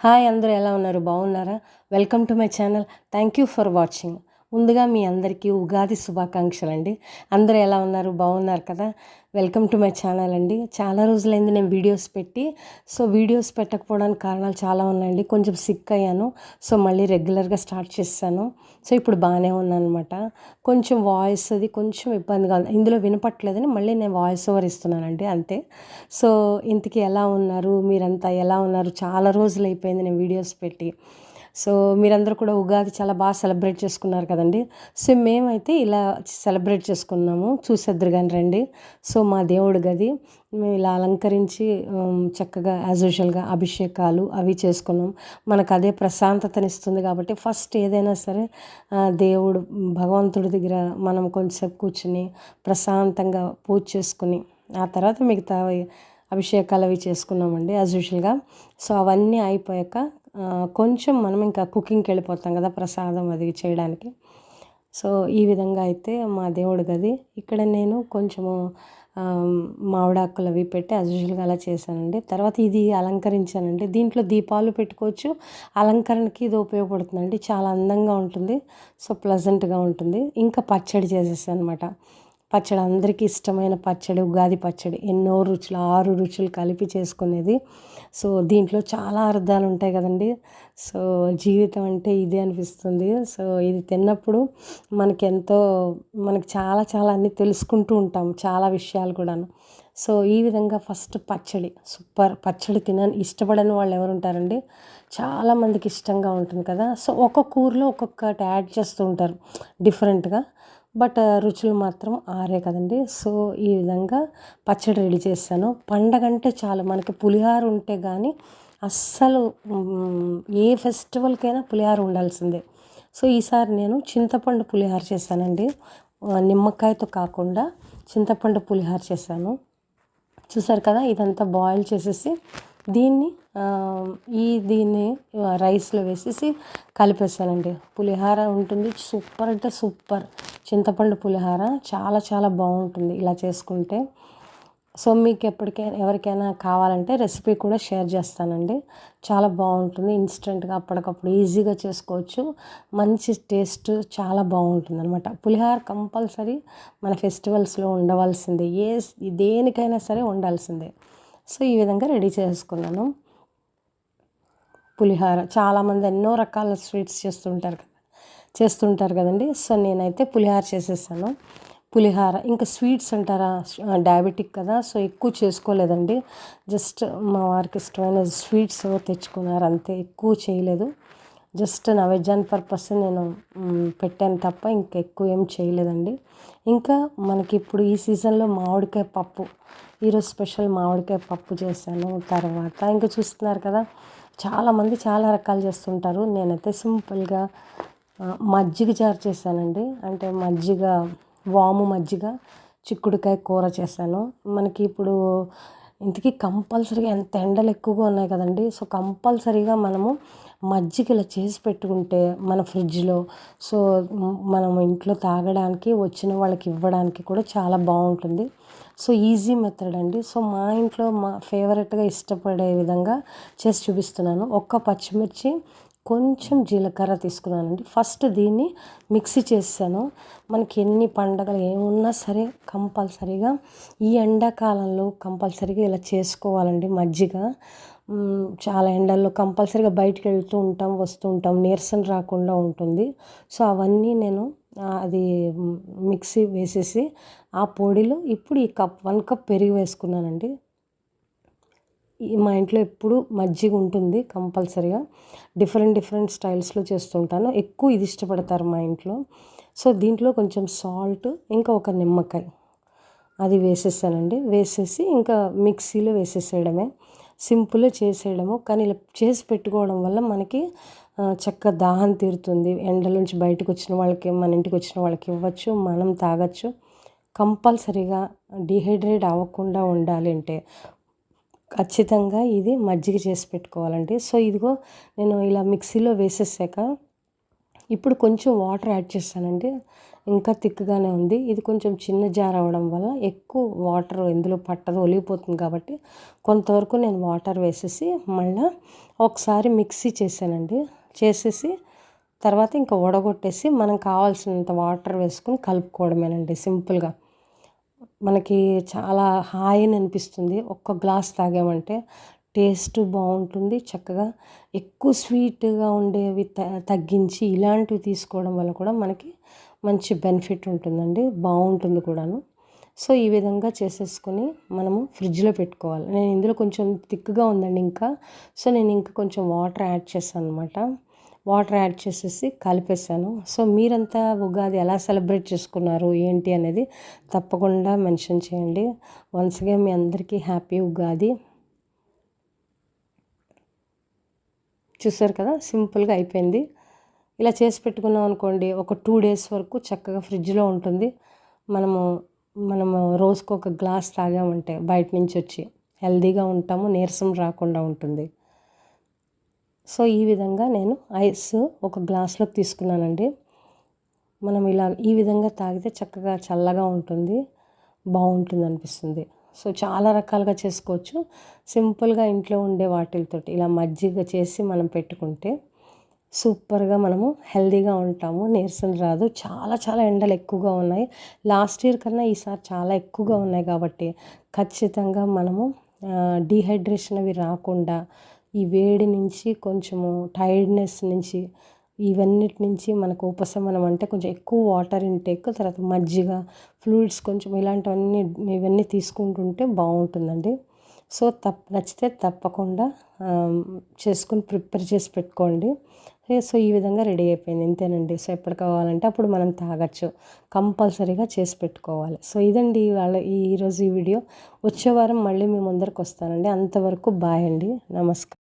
Hi అందరూ ఎలా ఉన్నారు? బాగున్నారా? Welcome to my channel thank you for watching ముందుగా మీ అందరికీ ఉగాది శుభాకాంక్షలు అండి అందరూ ఎలా ఉన్నారు? బాగున్నారు కదా? వెల్కమ్ టు మై ఛానల్ అండి. చాలా రోజులైంది నేను వీడియోస్ పెట్టి. సో వీడియోస్ పెట్టకపోవడానికి కారణాలు చాలా ఉన్నాయండి. కొంచెం సిక్ అయ్యాను. సో మళ్ళీ రెగ్యులర్గా స్టార్ట్ చేశాను. సో ఇప్పుడు బాగానే ఉన్నాను అనమాట కొంచెం వాయిస్ అది కొంచెం ఇబ్బందిగా ఉంది ఇందులో వినపట్లేదని మళ్ళీ నేను వాయిస్ ఓవర్ ఇస్తున్నానండి. అంతే. సో ఇంతకీ ఎలా ఉన్నారు? మీరంతా ఎలా ఉన్నారు? చాలా రోజులు అయిపోయింది నేను వీడియోస్ పెట్టి. సో మీరందరూ కూడా ఉగాది చాలా బాగా సెలబ్రేట్ చేసుకున్నారు కదండి. సో మేమైతే ఇలా సెలబ్రేట్ చేసుకున్నాము. చూసేద్దరు కానీ రండి. సో మా దేవుడి గది మేము ఇలా అలంకరించి చక్కగా యాజ్ యూజువల్గా అభిషేకాలు అవి చేసుకున్నాం. మనకు అదే ప్రశాంతతనిస్తుంది కాబట్టి ఫస్ట్ ఏదైనా సరే దేవుడు భగవంతుడి దగ్గర మనం కొంచెంసేపు కూర్చుని ప్రశాంతంగా పూజ చేసుకుని ఆ తర్వాత మిగతా అభిషేకాలు అవి చేసుకున్నామండి యాజ్ యూజువల్గా సో అవన్నీ అయిపోయాక కొంచెం మనం ఇంకా కుకింగ్కి వెళ్ళిపోతాం కదా ప్రసాదం అది చేయడానికి. సో ఈ విధంగా అయితే మా దేవుడి గది. ఇక్కడ నేను కొంచెము మామిడాకులు అవి పెట్టి యాజ్ యూజువల్గా అలా చేశానండి. తర్వాత ఇది అలంకరించానండి. దీంట్లో దీపాలు పెట్టుకోవచ్చు. అలంకరణకి ఇది ఉపయోగపడుతుందండి. చాలా అందంగా ఉంటుంది. సో ప్లజెంట్గా ఉంటుంది. ఇంకా పచ్చడి చేసేసాను అనమాట పచ్చడి అందరికీ ఇష్టమైన పచ్చడి ఉగాది పచ్చడి ఎన్నో రుచులు ఆరు రుచులు కలిపి చేసుకునేది. సో దీంట్లో చాలా అర్థాలు ఉంటాయి కదండి. సో జీవితం అంటే ఇదే అనిపిస్తుంది. సో ఇది తిన్నప్పుడు మనకి ఎంతో మనకి చాలా చాలా అన్నీ తెలుసుకుంటూ ఉంటాం చాలా విషయాలు కూడాను. సో ఈ విధంగా ఫస్ట్ పచ్చడి సూపర్ పచ్చడి తినని ఇష్టపడని వాళ్ళు ఎవరు ఉంటారండి? చాలా మందికి ఇష్టంగా ఉంటుంది కదా. సో ఒక్కొక్క ఊర్లో ఒక్కొక్కటి యాడ్ చేస్తూ ఉంటారు డిఫరెంట్గా. బట్ రుచులు మాత్రం ఆరే కదండి. సో ఈ విధంగా పచ్చడి రెడీ చేశాను. పండగ అంటే చాలు. మనకి పులిహార ఉంటే కానీ అస్సలు ఏ ఫెస్టివల్కైనా పులిహార ఉండాల్సిందే. సో ఈసారి నేను చింతపండు పులిహార చేశానండి. నిమ్మకాయతో కాకుండా చింతపండు పులిహార చేశాను. చూసారు కదా? ఇదంతా బాయిల్ చేసేసి దీన్ని ఈ దీన్ని రైస్లో వేసేసి కలిపేస్తానండి పులిహార ఉంటుంది సూపర్ అంటే సూపర్. చింతపండు పులిహార చాలా చాలా బాగుంటుంది ఇలా చేసుకుంటే. సో మీకు ఎప్పటికైనా ఎవరికైనా కావాలంటే రెసిపీ కూడా షేర్ చేస్తానండి. చాలా బాగుంటుంది ఇన్స్టెంట్గా అప్పటికప్పుడు ఈజీగా చేసుకోవచ్చు. మంచి టేస్ట్ చాలా బాగుంటుంది అనమాట పులిహార కంపల్సరీ మన ఫెస్టివల్స్లో ఉండవలసిందే. ఏ దేనికైనా సరే ఉండాల్సిందే. సో ఈ విధంగా రెడీ చేసుకున్నాను. పులిహార. చాలామంది ఎన్నో రకాల స్వీట్స్ చేస్తుంటారు కదా చేస్తుంటారు కదండి. సో నేనైతే పులిహార చేసేసాను. పులిహార ఇంకా స్వీట్స్ అంటారా? డయాబెటిక్ కదా సో ఎక్కువ చేసుకోలేదండి. జస్ట్ మా వారికి ఇష్టమైన స్వీట్స్ తెచ్చుకున్నారు అంతే. ఎక్కువ చేయలేదు. జస్ట్ నా నైవేద్యాన్ని పర్పస్ నేను పెట్టాను తప్ప ఇంకా ఎక్కువ ఏం చేయలేదండి. ఇంకా మనకి ఇప్పుడు ఈ సీజన్లో మామిడికాయ పప్పు. ఈరోజు స్పెషల్ మామిడికాయ పప్పు చేశాను తర్వాత ఇంకా చూస్తున్నారు కదా చాలామంది చాలా రకాలు చేస్తుంటారు. నేనైతే సింపుల్గా మజ్జిగ చారు చేశానండి. అంటే మజ్జిగ వాము మజ్జిగ చిక్కుడుకాయ కూర చేశాను. మనకి ఇప్పుడు ఇంతకీ కంపల్సరీగా ఎంత ఎండలు ఎక్కువగా ఉన్నాయి కదండి సో కంపల్సరీగా మనము మజ్జిగ ఇలా చేసి పెట్టుకుంటే మన ఫ్రిడ్జ్లో సో మనం ఇంట్లో తాగడానికి వచ్చిన వాళ్ళకి ఇవ్వడానికి కూడా చాలా బాగుంటుంది. సో ఈజీ మెథడ్ అండి. సో మా ఇంట్లో మా ఫేవరెట్గా ఇష్టపడే విధంగా చేసి చూపిస్తున్నాను. ఒక్క పచ్చిమిర్చి కొంచెం జీలకర్ర తీసుకున్నానండి. ఫస్ట్ దీన్ని మిక్సీ చేసాను మనకి ఎన్ని పండగలు ఏమున్నా సరే కంపల్సరీగా ఈ ఎండాకాలంలో కంపల్సరీగా ఇలా చేసుకోవాలండి మజ్జిగ. చాలా ఎండల్లో కంపల్సరీగా బయటకు వెళ్తూ ఉంటాం వస్తూ ఉంటాం నీరసం రాకుండా ఉంటుంది. సో అవన్నీ నేను అది మిక్సీ వేసేసి ఆ పొడిలో ఇప్పుడు ఈ కప్ వన్ కప్ పెరుగు వేసుకున్నానండి. మా ఇంట్లో ఎప్పుడు మజ్జిగ ఉంటుంది కంపల్సరీగా. డిఫరెంట్ డిఫరెంట్ స్టైల్స్లో చేస్తుంటాను. ఎక్కువ ఇది ఇష్టపడతారు మా ఇంట్లో. సో దీంట్లో కొంచెం సాల్ట్ ఇంకా ఒక నిమ్మకాయ అది వేసేసానండి. వేసేసి ఇంకా మిక్సీలో వేసేసేయడమే. సింపుల్ చేసేయడము. కానీ ఇలా చేసి పెట్టుకోవడం వల్ల మనకి చక్కగా దాహం తీరుతుంది. ఎండల నుంచి బయటకు వచ్చిన వాళ్ళకి మన ఇంటికి వచ్చిన వాళ్ళకి ఇవ్వచ్చు మనం తాగొచ్చు. కంపల్సరీగా డిహైడ్రేట్ అవ్వకుండా ఉండాలి అంటే ఖచ్చితంగా ఇది మజ్జిగ చేసి పెట్టుకోవాలండి. సో ఇదిగో నేను ఇలా మిక్సీలో వేసేసాక ఇప్పుడు కొంచెం వాటర్ యాడ్ చేస్తానండి. ఇంకా థిక్గానే ఉంది. ఇది కొంచెం చిన్న జార్ అవ్వడం వల్ల ఎక్కువ వాటర్ ఇందులో పట్టదు ఒలిగిపోతుంది కాబట్టి కొంతవరకు నేను వాటర్ వేసేసి మళ్ళీ ఒకసారి మిక్సీ చేశానండి. చేసేసి తర్వాత ఇంకా వడగొట్టేసి మనం కావాల్సినంత వాటర్ వేసుకుని కలుపుకోవడమేనండి సింపుల్గా. మనకి చాలా హాయిని అనిపిస్తుంది. ఒక్క గ్లాస్ తాగామంటే టేస్ట్ బాగుంటుంది. చక్కగా ఎక్కువ స్వీట్గా ఉండేవి తగ్గించి ఇలాంటివి తీసుకోవడం వల్ల కూడా మనకి మంచి బెనిఫిట్ ఉంటుందండి. బాగుంటుంది కూడాను. సో ఈ విధంగా చేసేసుకొని మనము ఫ్రిడ్జ్లో పెట్టుకోవాలి. నేను ఇందులో కొంచెం థిక్గా ఉందండి ఇంకా. సో నేను ఇంకా కొంచెం వాటర్ యాడ్ చేశాను అనమాట వాటర్ యాడ్ చేసేసి కలిపేసాను సో మీరంతా ఉగాది ఎలా సెలబ్రేట్ చేసుకున్నారు? ఏంటి అనేది తప్పకుండా మెన్షన్ చేయండి. వన్స్గా మీ అందరికీ హ్యాపీ ఉగాది. చూసారు కదా? సింపుల్గా అయిపోయింది. ఇలా చేసి పెట్టుకున్నాం అనుకోండి ఒక టూ డేస్ వరకు చక్కగా ఫ్రిడ్జ్లో ఉంటుంది. మనము మనం రోజుకు ఒక గ్లాస్ తాగామంటే బయట నుంచి వచ్చి హెల్దీగా ఉంటాము నీరసం రాకుండా ఉంటుంది. సో ఈ విధంగా నేను ఐస్ ఒక గ్లాస్లోకి తీసుకున్నానండి. మనం ఇలా ఈ విధంగా తాగితే చక్కగా చల్లగా ఉంటుంది బాగుంటుంది అనిపిస్తుంది. సో చాలా రకాలుగా చేసుకోవచ్చు. సింపుల్గా ఇంట్లో ఉండే వాటితోటి ఇలా మజ్జిగ చేసి మనం పెట్టుకుంటే సూపర్గా మనము హెల్దీగా ఉంటాము. నీరసం రాదు. చాలా చాలా ఎండలు ఎక్కువగా ఉన్నాయి. లాస్ట్ ఇయర్ కన్నా ఈసారి చాలా ఎక్కువగా ఉన్నాయి కాబట్టి ఖచ్చితంగా మనము డీహైడ్రేషన్ అవి రాకుండా ఈ వేడి నుంచి కొంచెము టైర్డ్నెస్ నుంచి ఇవన్నిటి నుంచి మనకు ఉపశమనం అంటే కొంచెం ఎక్కువ వాటర్ ఇంటేక్ తర్వాత మజ్జిగ ఫ్లూయిడ్స్ కొంచెం ఇలాంటివన్నీ ఇవన్నీ తీసుకుంటుంటే బాగుంటుందండి. సో తప్ప నచ్చితే తప్పకుండా చేసుకొని ప్రిపేర్ చేసి పెట్టుకోండి. సో ఈ విధంగా రెడీ అయిపోయింది. ఇంతేనండి. సో ఎప్పుడు కావాలంటే అప్పుడు మనం తాగొచ్చు. కంపల్సరీగా చేసి పెట్టుకోవాలి. సో ఇదండి వాళ్ళ ఈరోజు ఈ వీడియో. వచ్చే వారం మళ్ళీ మీ ముందరికి వస్తానండి. అంతవరకు బాయ్ అండి. నమస్కారం.